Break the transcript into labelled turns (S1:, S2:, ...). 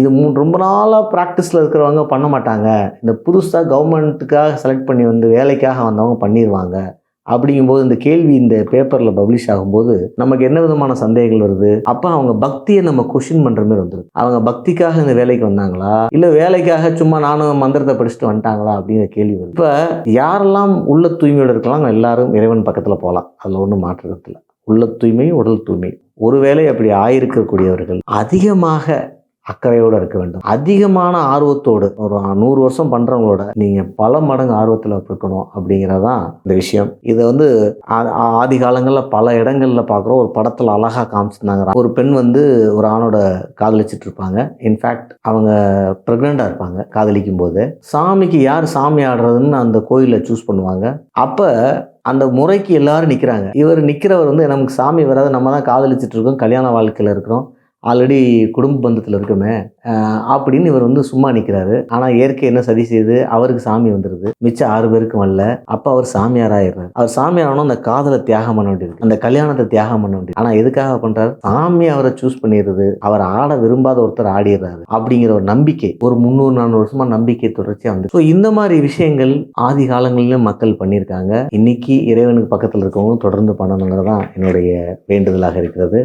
S1: இது ரொம்ப நாளாக ப்ராக்டிஸில் இருக்கிறவங்க பண்ண மாட்டாங்க. இந்த புதுசாக கவர்மெண்ட்டுக்காக செலக்ட் பண்ணி வந்து வேலைக்காக வந்தவங்க பண்ணிடுவாங்க அப்படிங்கும்போது இந்த கேள்வி இந்த பேப்பரில் பப்ளிஷ் ஆகும்போது நமக்கு என்ன விதமான சந்தேகங்கள் வருது? அப்போ அவங்க பக்தியை நம்ம கொஷின் பண்ணுற மாதிரி வந்துருது. அவங்க பக்திக்காக இந்த வேலைக்கு வந்தாங்களா? இல்லை வேலைக்காக சும்மா நானும் மந்திரத்தை படிச்சுட்டு வந்துட்டாங்களா? அப்படிங்கிற கேள்வி வருது. இப்போ யாரெல்லாம் உள்ள தூய்மையோடு இருக்கலாம் அவங்க எல்லாரும் இறைவன் பக்கத்தில் போகலாம் அதில் ஒன்றும் மாற்றுறது இல்லை. உள்ள தூய்மை உடல் தூய்மை. ஒருவேளை அப்படி ஆயிருக்கக்கூடியவர்கள் அதிகமாக அக்கறையோடு இருக்க வேண்டும். அதிகமான ஆர்வத்தோடு ஒரு நூறு வருஷம் பண்ணுறவங்களோட நீங்கள் பல மடங்கு ஆர்வத்தில் இருக்கணும் அப்படிங்கிறதான் இந்த விஷயம். இதை வந்து ஆ- ஆதி காலங்களில் பல இடங்களில் பார்க்குறோம் ஒரு படத்தில் அழகாக காமிச்சிருந்தாங்க. ஒரு பெண் வந்து ஒரு ஆணோட காதலிச்சிட்டு இருப்பாங்க. இன்ஃபேக்ட் அவங்க ப்ரெக்னெண்ட்டாக இருப்பாங்க காதலிக்கும் போது. சாமிக்கு யார் சாமி ஆடுறதுன்னு அந்த கோயிலில் சூஸ் பண்ணுவாங்க. அப்போ அந்த முறைக்கு எல்லாரும் நிற்கிறாங்க இவர் நிற்கிறவர் வந்து நமக்கு சாமி வராது நம்ம தான் காதலிச்சிட்டு இருக்கோம் கல்யாண வாழ்க்கையில் இருக்கிறோம். ஆல்ரெடி குடும்ப பந்தத்தில் இருக்குமே அப்படின்னு இவர் வந்து சும்மா நிற்கிறாரு ஆனால் இயற்கை என்ன சதி செய்யுது அவருக்கு சாமி வந்துடுது மிச்சம் ஆறு பேருக்கும் வரல அப்போ அவர் சாமியார் ஆயிடுறாரு அவர் சாமியார் அந்த காதலை தியாகம் பண்ண வேண்டியது அந்த கல்யாணத்தை தியாகம் பண்ண வேண்டியது ஆனால் எதுக்காக பண்ணுறாரு சாமி அவரை சூஸ் பண்ணிடுறது. அவர் ஆட விரும்பாத ஒருத்தர் ஆடிடுறாரு. அப்படிங்கிற ஒரு நம்பிக்கை. ஒரு முந்நூறு நானூறு வருஷமாக நம்பிக்கை தொடர்ச்சியாக வந்து ஸோ இந்த மாதிரி விஷயங்கள் ஆதி காலங்களிலும் மக்கள் பண்ணியிருக்காங்க. இன்னைக்கு இறைவனுக்கு பக்கத்தில் இருக்கவங்க தொடர்ந்து பண்ணணுங்கிறது தான் என்னுடைய வேண்டுதலாக இருக்கிறது.